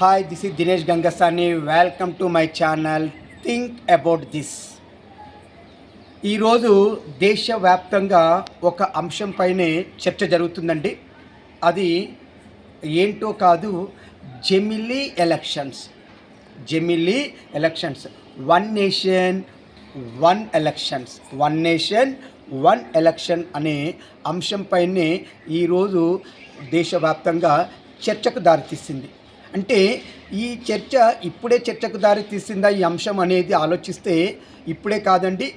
Hi this is Dinesh Gangasani welcome to my channel think about this ఈరోజు దేశవ్యాప్తంగా ఒక అంశం పైనే చర్చ జరుగుతుందండి. అది ఏంటో కాదు జెమిలీ elections జెమిలీ elections one nation one elections one nation one election అనే అంశంపైనే ఈరోజు దేశవ్యాప్తంగా చర్చకు దారితీసింది. అంటే ఈ చర్చ ఇప్పుడే చర్చకు దారి తీసిందా ఈ అంశం అనేది ఆలోచిస్తే ఇప్పుడే కాదండి.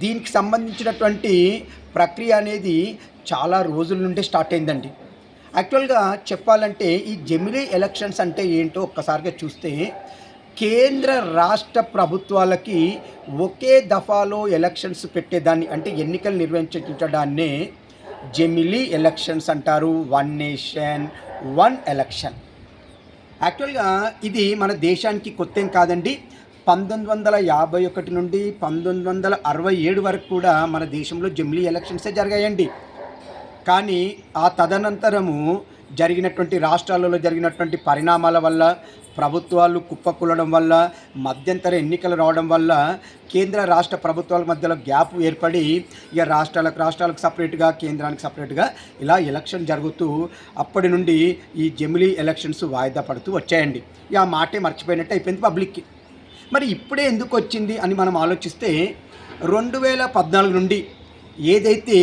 దీనికి సంబంధించినటువంటి ప్రక్రియ అనేది చాలా రోజుల నుండే స్టార్ట్ అయిందండి. యాక్చువల్గా చెప్పాలంటే ఈ జమిలీ ఎలక్షన్స్ అంటే ఏంటో ఒక్కసారిగా చూస్తే కేంద్ర రాష్ట్ర ప్రభుత్వాలకి ఒకే దఫాలో ఎలక్షన్స్ పెట్టేదాన్ని అంటే ఎన్నికలు నిర్వహించడాన్నే జమిలీ ఎలక్షన్స్ అంటారు. One nation one election. యాక్చువల్గా ఇది మన దేశానికి కొత్త ఏం కాదండి. పంతొమ్మిది వందల యాభై ఒకటి నుండి పంతొమ్మిది వందల అరవై ఏడు వరకు కూడా మన దేశంలో జమిలీ ఎలక్షన్సే జరిగాయండి. కానీ ఆ తదనంతరము జరిగినటువంటి రాష్ట్రాలలో జరిగినటువంటి పరిణామాల వల్ల ప్రభుత్వాలు కుప్పకూలడం వల్ల మధ్యంతర ఎన్నికలు రావడం వల్ల కేంద్ర రాష్ట్ర ప్రభుత్వాల మధ్యలో గ్యాప్ ఏర్పడి ఇక రాష్ట్రాలకు రాష్ట్రాలకు సపరేట్గా కేంద్రానికి సపరేట్గా ఇలా ఎలక్షన్ జరుగుతూ అప్పటి నుండి ఈ జమిలీ ఎలక్షన్స్ వాయిదా పడుతూ వచ్చాయండి. ఇక ఆ మాటే మర్చిపోయినట్టు అయిపోయింది పబ్లిక్కి. మరి ఇప్పుడే ఎందుకు వచ్చింది అని మనం ఆలోచిస్తే రెండు వేల పద్నాలుగు నుండి ఏదైతే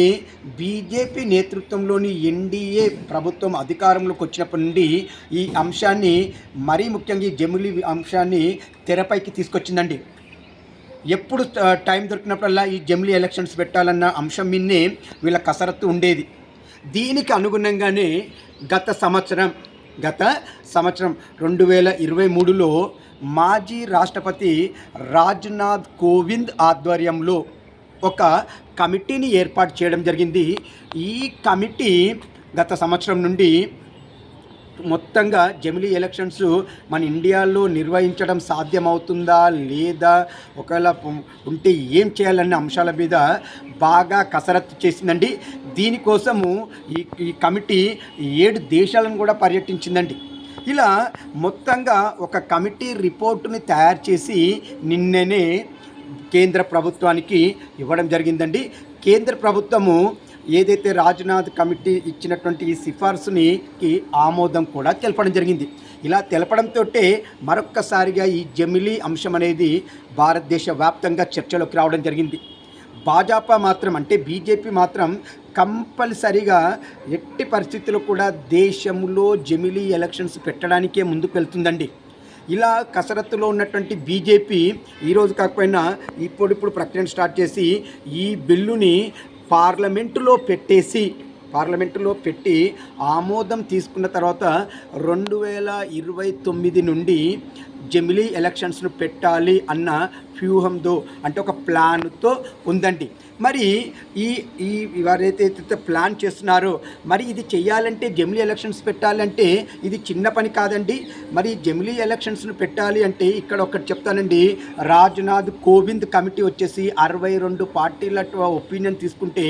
బీజేపీ నేతృత్వంలోని ఎన్డీఏ ప్రభుత్వం అధికారంలోకి వచ్చినప్పటి నుండి ఈ అంశాన్ని మరీ ముఖ్యంగా ఈ జమిలీ అంశాన్ని తెరపైకి తీసుకొచ్చిందండి. ఎప్పుడు టైం దొరికినప్పుడల్లా ఈ జమిలీ ఎలక్షన్స్ పెట్టాలన్న అంశం మీన్నే వీళ్ళ కసరత్తు ఉండేది. దీనికి అనుగుణంగానే గత సంవత్సరం గత సంవత్సరం రెండు వేల ఇరవై మూడులో మాజీ రాష్ట్రపతి రాజ్నాథ్ కోవింద్ ఆధ్వర్యంలో ఒక కమిటీని ఏర్పాటు చేయడం జరిగింది. ఈ కమిటీ గత సంవత్సరం నుండి మొత్తంగా జమిలీ ఎలక్షన్స్ మన ఇండియాలో నిర్వహించడం సాధ్యమవుతుందా లేదా ఒకవేళ ఉంటే ఏం చేయాలన్న అంశాల మీద బాగా కసరత్తు చేసిందండి. దీనికోసము ఈ ఈ కమిటీ ఏడు దేశాలను కూడా పర్యటించిందండి. ఇలా మొత్తంగా ఒక కమిటీ రిపోర్టుని తయారు చేసి నిన్ననే కేంద్ర ప్రభుత్వానికి ఇవ్వడం జరిగిందండి. కేంద్ర ప్రభుత్వము ఏదైతే రాజ్నాథ్ కమిటీ ఇచ్చినటువంటి ఈ సిఫార్సుని ఆమోదం కూడా తెలపడం జరిగింది. ఇలా తెలపడంతో మరొక్కసారిగా ఈ జమిలీ అంశం అనేది భారతదేశ వ్యాప్తంగా చర్చలోకి రావడం జరిగింది. భాజపా మాత్రం అంటే బీజేపీ మాత్రం కంపల్సరిగా ఎట్టి పరిస్థితుల్లో కూడా దేశంలో జమిలీ ఎలక్షన్స్ పెట్టడానికే ముందుకు వెళ్తుందండి. ఇలా కసరత్తులో ఉన్నటువంటి బీజేపీ ఈరోజు కాకపోయినా ఇప్పుడిప్పుడు ప్రక్రియను స్టార్ట్ చేసి ఈ బిల్లుని పార్లమెంటులో పెట్టేసి పార్లమెంటులో పెట్టి ఆమోదం తీసుకున్న తర్వాత రెండు వేల ఇరవై తొమ్మిది నుండి జమిలీ ఎలక్షన్స్ను పెట్టాలి అన్న వ్యూహంతో అంటే ఒక ప్లాన్తో ఉందండి. మరి ఈ ఈ ఎవరైతే ప్లాన్ చేస్తున్నారో మరి ఇది చేయాలంటే జమిలీ ఎలక్షన్స్ పెట్టాలంటే ఇది చిన్న పని కాదండి. మరి జమిలీ ఎలక్షన్స్ను పెట్టాలి అంటే ఇక్కడ ఒకటి చెప్తానండి. రాజ్నాథ్ కోవింద్ కమిటీ వచ్చేసి అరవై రెండు పార్టీల ఒపీనియన్ తీసుకుంటే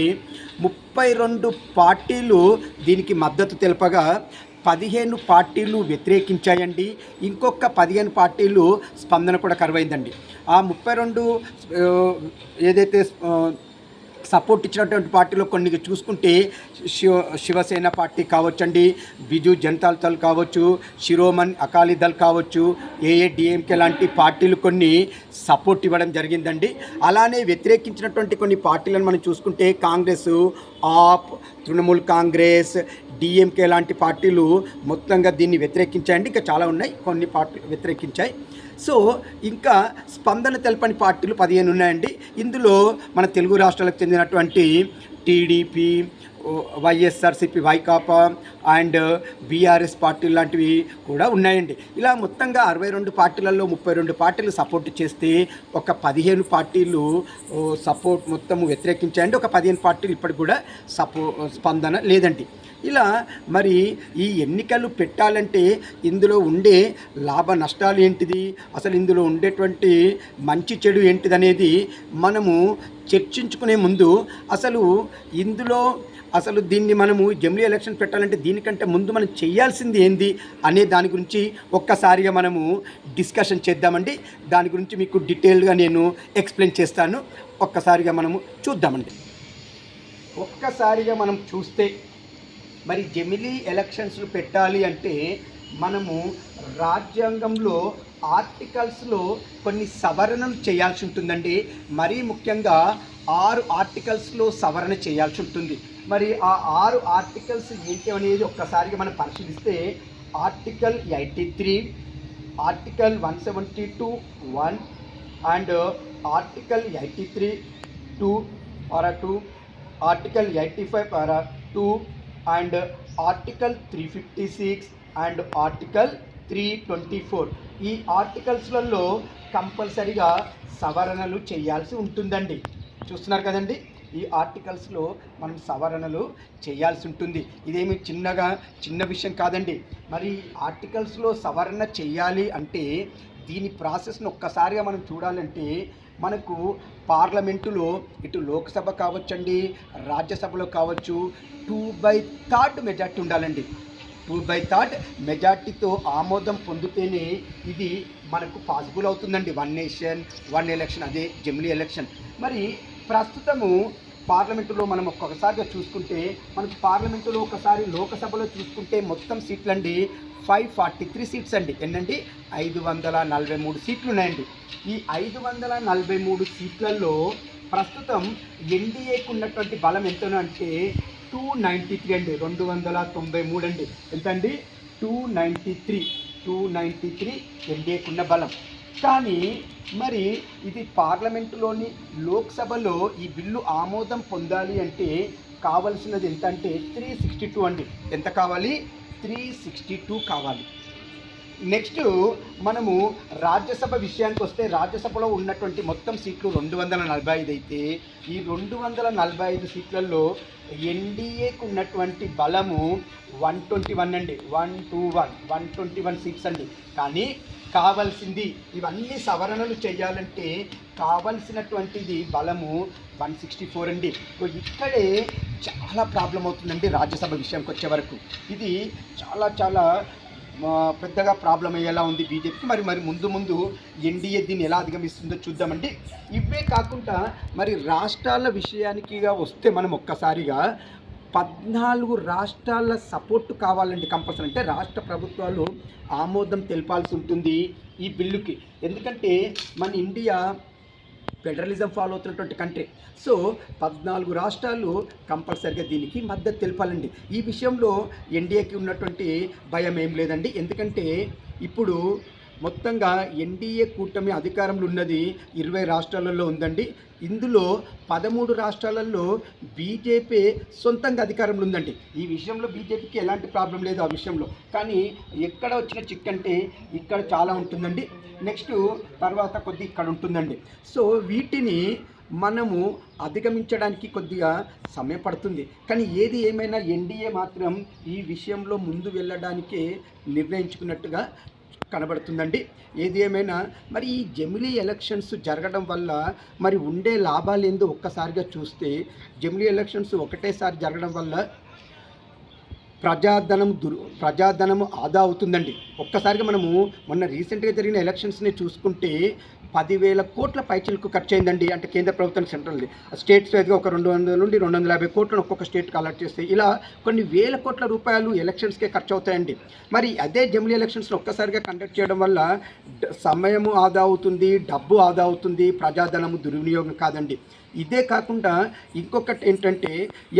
ముప్పై రెండు పార్టీలు దీనికి మద్దతు తెలపగా పదిహేను పార్టీలు వ్యతిరేకించాయండి. ఇంకొక పదిహేను పార్టీలు స్పందన కూడా కరువైందండి. ఆ ముప్పై రెండు ఏదైతే సపోర్ట్ ఇచ్చినటువంటి పార్టీలో కొన్ని చూసుకుంటే శివ శివసేన పార్టీ కావచ్చండి బిజు జనతాల్ దళ్ కావచ్చు శిరోమన్ అకాలీ దళ్ కావచ్చు ఏఏడిఎంకే లాంటి పార్టీలు కొన్ని సపోర్ట్ ఇవ్వడం జరిగిందండి. అలానే వ్యతిరేకించినటువంటి కొన్ని పార్టీలను మనం చూసుకుంటే కాంగ్రెస్ ఆప్ తృణమూల్ కాంగ్రెస్ డిఎంకే లాంటి పార్టీలు మొత్తంగా దీన్ని వ్యతిరేకించాయండి. ఇంకా చాలా ఉన్నాయి. కొన్ని పార్టీలు వ్యతిరేకించాయి. సో ఇంకా స్పందన తెలపని పార్టీలు పదిహేను ఉన్నాయండి. ఇందులో మన తెలుగు రాష్ట్రాలకు చెందినటువంటి టీడీపీ వైఎస్ఆర్సిపి వైకాపా అండ్ బీఆర్ఎస్ పార్టీలు లాంటివి కూడా ఉన్నాయండి. ఇలా మొత్తంగా అరవై రెండు పార్టీలలో ముప్పై రెండు పార్టీలు సపోర్ట్ చేస్తే ఒక పదిహేను పార్టీలు సపోర్ట్ మొత్తం వ్యతిరేకించాయండి. ఒక పదిహేను పార్టీలు ఇప్పటికి కూడా సపో స్పందన లేదండి. ఇలా మరి ఈ ఎన్నికలు పెట్టాలంటే ఇందులో ఉండే లాభ నష్టాలు ఏంటిది? అసలు ఇందులో ఉండేటువంటి మంచి చెడు ఏంటిదనేది మనము చర్చించుకునే ముందు అసలు ఇందులో అసలు దీన్ని మనము జమిలీ ఎలక్షన్ పెట్టాలంటే దీనికంటే ముందు మనం చేయాల్సింది ఏంది అనే దాని గురించి ఒక్కసారిగా మనము డిస్కషన్ చేద్దామండి. దాని గురించి మీకు డీటెయిల్గా నేను ఎక్స్ప్లెయిన్ చేస్తాను. ఒక్కసారిగా మనము చూద్దామండి. ఒక్కసారిగా మనం చూస్తే మరి జమిలీ ఎలక్షన్స్ పెట్టాలి అంటే మనము రాజ్యాంగంలో ఆర్టికల్స్లో కొన్ని సవరణలు చేయాల్సి ఉంటుందండి. మరీ ముఖ్యంగా ఆరు ఆర్టికల్స్లో సవరణ చేయాల్సి ఉంటుంది. మరి ఆ ఆరు ఆర్టికల్స్ ఏంటి అనేది ఒక్కసారిగా మనం పరిశీలిస్తే article eighty three article one seventy two one and article eighty three two R two article eighty five para two and article three fifty six and article three twenty four. ఈ ఆర్టికల్స్లలో కంపల్సరిగా సవరణలు చేయాల్సి ఉంటుందండి. చూస్తున్నారు కదండి? ఈ ఆర్టికల్స్లో మనం సవరణలు చేయాల్సి ఉంటుంది. ఇదేమి చిన్నగా చిన్న విషయం కాదండి. మరి ఆర్టికల్స్లో సవరణ చేయాలి అంటే దీని ప్రాసెస్ను ఒక్కసారిగా మనం చూడాలంటే మనకు పార్లమెంటులో ఇటు లోక్సభ కావచ్చండి రాజ్యసభలో కావచ్చు టూ బై థర్డ్ మెజార్టీ ఉండాలండి. టూ బై థర్డ్ మెజార్టీతో ఆమోదం పొందితేనే ఇది మనకు పాసిబుల్ అవుతుందండి. వన్ నేషన్ వన్ ఎలక్షన్ అదే జమిలీ ఎలక్షన్. మరి ప్రస్తుతము పార్లమెంటులో మనం ఒక్కొక్కసారిగా చూసుకుంటే మనకు పార్లమెంటులో ఒకసారి లోకసభలో చూసుకుంటే మొత్తం సీట్లు అండి ఫైవ్ ఫార్టీ త్రీ సీట్స్ అండి. ఎన్నండి? ఐదు వందల నలభై మూడు సీట్లు ఉన్నాయండి. ఈ ఐదు వందల నలభై మూడు సీట్లలో ప్రస్తుతం ఎన్డీఏకు ఉన్నటువంటి బలం ఎంతనో అంటే టూ నైంటీ త్రీ అండి. రెండు వందల తొంభై మూడు అండి. ఎంత అండి two ninety three. Two ninety three ఎన్డీఏకి ఉన్న బలం. కానీ మరి ఇది పార్లమెంటులోని లోక్సభలో ఈ బిల్లు ఆమోదం పొందాలి అంటే కావలసినది ఎంత అంటే త్రీ సిక్స్టీ టూ అండి. ఎంత కావాలి? త్రీ సిక్స్టీ టూ కావాలి. నెక్స్ట్ మనము రాజ్యసభ విషయానికి వస్తే రాజ్యసభలో ఉన్నటువంటి మొత్తం సీట్లు రెండు వందల నలభై ఐదు అయితే ఈ రెండు వందల నలభై ఐదు సీట్లలో ఎన్డీఏకు ఉన్నటువంటి బలము వన్ ట్వంటీ వన్ అండి. One two one. One twenty one seats అండి. కానీ కావాల్సింది. ఇవన్నీ సవరణలు చేయాలంటే కావలసినటువంటిది బలము వన్ సిక్స్టీ ఫోర్ అండి. ఇక్కడే చాలా ప్రాబ్లం అవుతుందండి రాజ్యసభ విషయంకి వచ్చే వరకు. ఇది చాలా చాలా పెద్దగా ప్రాబ్లం అయ్యేలా ఉంది బీజేపీకి. మరి మరి ముందు ముందు ఎన్డీఏ దీన్ని ఎలా అధిగమిస్తుందో చూద్దామండి. ఇవే కాకుండా మరి రాష్ట్రాల విషయానికిగా వస్తే మనం ఒక్కసారిగా పద్నాలుగు రాష్ట్రాల సపోర్ట్ కావాలండి కంపల్సరీ. అంటే రాష్ట్ర ప్రభుత్వాలు ఆమోదం తెలపాల్సి ఉంటుంది ఈ బిల్లుకి. ఎందుకంటే మన ఇండియా ఫెడరలిజం ఫాలో అవుతున్నటువంటి కంట్రీ. సో పద్నాలుగు రాష్ట్రాలు కంపల్సరిగా దీనికి మద్దతు తెలపాలండి. ఈ విషయంలో ఎన్డీఏకి ఉన్నటువంటి భయం ఏం లేదండి. ఎందుకంటే ఇప్పుడు మొత్తంగా ఎన్డీఏ కూటమి అధికారంలో ఉన్నది ఇరవై రాష్ట్రాలలో ఉందండి. ఇందులో పదమూడు రాష్ట్రాలలో బీజేపీ సొంతంగా అధికారంలో ఉందండి. ఈ విషయంలో బీజేపీకి ఎలాంటి ప్రాబ్లం లేదు ఆ విషయంలో. కానీ ఎక్కడ వచ్చిన చిక్ అంటే ఇక్కడ చాలా ఉంటుందండి. నెక్స్ట్ తర్వాత కొద్ది ఇక్కడ ఉంటుందండి. సో వీటిని మనము అధిగమించడానికి కొద్దిగా సమయం పడుతుంది. కానీ ఏది ఏమైనా ఎన్డీఏ మాత్రం ఈ విషయంలో ముందు వెళ్ళడానికే నిర్ణయించుకున్నట్టుగా కనబడుతుందండి. ఏది ఏమైనా మరి ఈ జమిలీ ఎలక్షన్స్ జరగడం వల్ల మరి ఉండే లాభాలు ఏందో ఒక్కసారిగా చూస్తే జమిలీ ఎలక్షన్స్ ఒకటేసారి జరగడం వల్ల ప్రజాధనం దుర్ ప్రజాధనం ఆదా అవుతుందండి. ఒక్కసారిగా మనము మొన్న రీసెంట్గా జరిగిన ఎలక్షన్స్ని చూసుకుంటే పదివేల కోట్ల పైచలకు ఖర్చు అయిందండి అంటే కేంద్ర ప్రభుత్వం సెంట్రల్ స్టేట్స్ వైజ్గా ఒక రెండు వందల నుండి రెండు వందల యాభై కోట్లను ఒక్కొక్క స్టేట్కి అలర్ట్ చేస్తే ఇలా కొన్ని వేల కోట్ల రూపాయలు ఎలక్షన్స్కే ఖర్చు అవుతాయండి మరి అదే జమిలీ ఎలక్షన్స్ని ఒక్కసారిగా కండక్ట్ చేయడం వల్ల సమయము ఆదా అవుతుంది డబ్బు ఆదా అవుతుంది ప్రజాధనము దుర్వినియోగం కాదండి. ఇదే కాకుండా ఇంకొకటి ఏంటంటే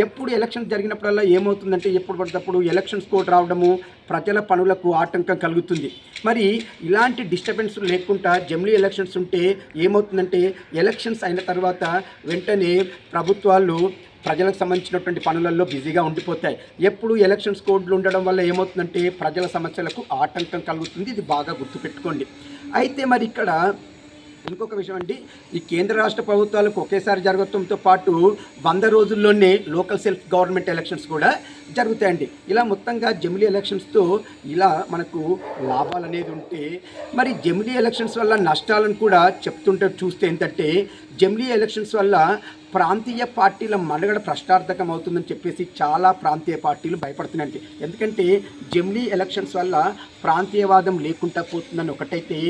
ఎప్పుడు ఎలక్షన్ జరిగినప్పుడల్లా ఏమవుతుందంటే ఎప్పుడు పడినప్పుడు ఎలక్షన్స్ కోడ్ రావడము ప్రజల పనులకు ఆటంకం కలుగుతుంది. మరి ఇలాంటి డిస్టర్బెన్స్ లేకుండా జమిలీ ఎలక్షన్స్ ఉంటే ఏమవుతుందంటే ఎలక్షన్స్ అయిన తర్వాత వెంటనే ప్రభుత్వాలు ప్రజలకు సంబంధించినటువంటి పనులలో బిజీగా ఉండిపోతాయి. ఎప్పుడు ఎలక్షన్స్ కోడ్లు ఉండడం వల్ల ఏమవుతుందంటే ప్రజల సమస్యలకు ఆటంకం కలుగుతుంది. ఇది బాగా గుర్తుపెట్టుకోండి. అయితే మరి ఇక్కడ ఇంకొక విషయం అండి ఈ కేంద్ర రాష్ట్ర ప్రభుత్వాలకు ఒకేసారి జరగడంతో పాటు వంద రోజుల్లోనే లోకల్ సెల్ఫ్ గవర్నమెంట్ ఎలక్షన్స్ కూడా జరుగుతాయండి. ఇలా మొత్తంగా జమిలీ ఎలక్షన్స్తో ఇలా మనకు లాభాలు అనేది ఉంటే మరి జమిలీ ఎలక్షన్స్ వల్ల నష్టాలను కూడా చెప్తుంటే చూస్తే ఏంటంటే జమిలీ ఎలక్షన్స్ వల్ల ప్రాంతీయ పార్టీల మనుగడ ప్రశ్నార్థకం అవుతుందని చెప్పేసి చాలా ప్రాంతీయ పార్టీలు భయపడుతున్నాయండి. ఎందుకంటే జమిలీ ఎలక్షన్స్ వల్ల ప్రాంతీయవాదం లేకుండా పోతుందని ఒకటైతే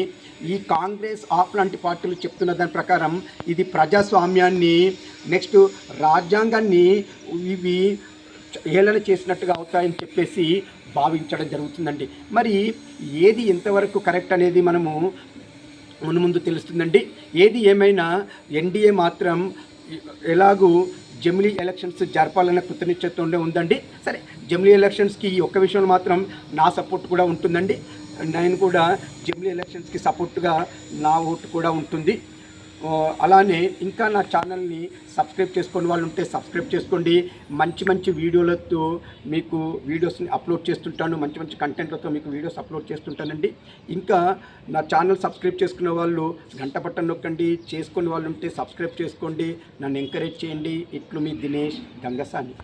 ఈ కాంగ్రెస్ ఆప్ లాంటి పార్టీలు చెప్తున్న దాని ప్రకారం ఇది ప్రజాస్వామ్యాన్ని నెక్స్ట్ రాజ్యాంగాన్ని ఇవి ఏళన చేసినట్టుగా అవుతాయని చెప్పేసి భావించడం జరుగుతుందండి. మరి ఏది ఎంతవరకు కరెక్ట్ అనేది మనము మును ముందు తెలుస్తుందండి. ఏది ఏమైనా ఎన్డీఏ మాత్రం ఎలాగూ జమిలీ ఎలక్షన్స్ జరపాలన్న కృతనిశ్చయంతో ఉందండి. సరే జమిలీ ఎలక్షన్స్కి ఈ ఒక్క విషయంలో మాత్రం నా సపోర్ట్ కూడా ఉంటుందండి. నేను కూడా జమిలీ ఎలక్షన్స్కి సపోర్ట్గా నా ఓటు కూడా ఉంటుంది. అలానే ఇంకా నా ఛానల్ని సబ్స్క్రైబ్ చేసుకుని వాళ్ళు ఉంటే సబ్స్క్రైబ్ చేసుకోండి. మంచి మంచి వీడియోలతో మీకు వీడియోస్ని అప్లోడ్ చేస్తుంటాను. మంచి మంచి కంటెంట్లతో మీకు వీడియోస్ అప్లోడ్ చేస్తుంటానండి. ఇంకా నా ఛానల్ సబ్స్క్రైబ్ చేసుకునే వాళ్ళు గంట బట్టన్ నొక్కండి. చేసుకునే వాళ్ళు ఉంటే సబ్స్క్రైబ్ చేసుకోండి. నన్ను ఎంకరేజ్ చేయండి. ఇట్లు మీ దినేష్ గంగసాని.